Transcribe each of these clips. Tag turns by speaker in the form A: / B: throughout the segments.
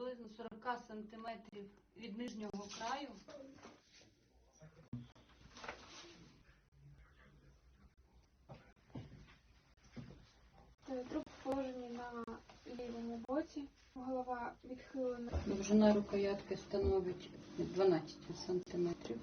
A: 40 сантиметрів від нижнього краю.
B: Е, Труп положений на лівому боці, голова відхилена.
A: Довжина рукоятки становить 12 сантиметрів.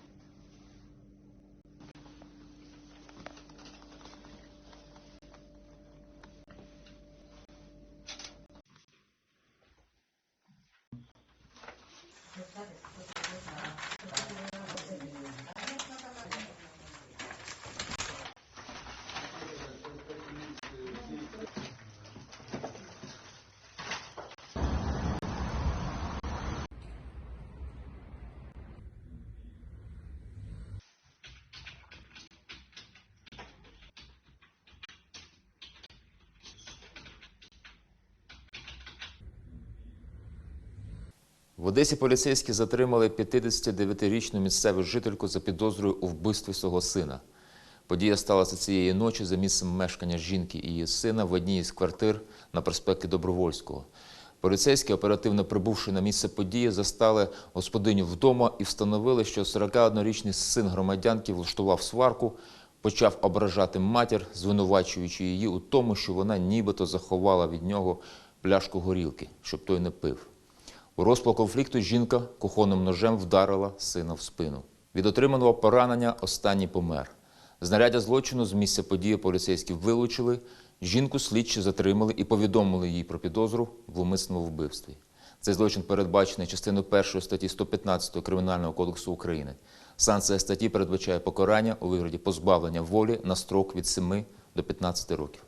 C: В Одесі поліцейські затримали 59-річну місцеву жительку за підозрою у вбивстві свого сина. Подія сталася цієї ночі за місцем мешкання жінки і її сина в одній із квартир на проспекті Добровольського. Поліцейські, оперативно прибувши на місце події, застали господиню вдома і встановили, що 41-річний син громадянки влаштував сварку, почав ображати матір, звинувачуючи її у тому, що вона нібито заховала від нього пляшку горілки, щоб той не пив. У розпал конфлікту жінка кухонним ножем вдарила сина в спину. Від отриманого поранення останній помер. Знаряддя злочину з місця події поліцейські вилучили. Жінку слідчі затримали і повідомили їй про підозру в умисному вбивстві. Цей злочин передбачений частиною 1 статті 115 Кримінального кодексу України. Санкція статті передбачає покарання у вигляді позбавлення волі на строк від 7 до 15 років.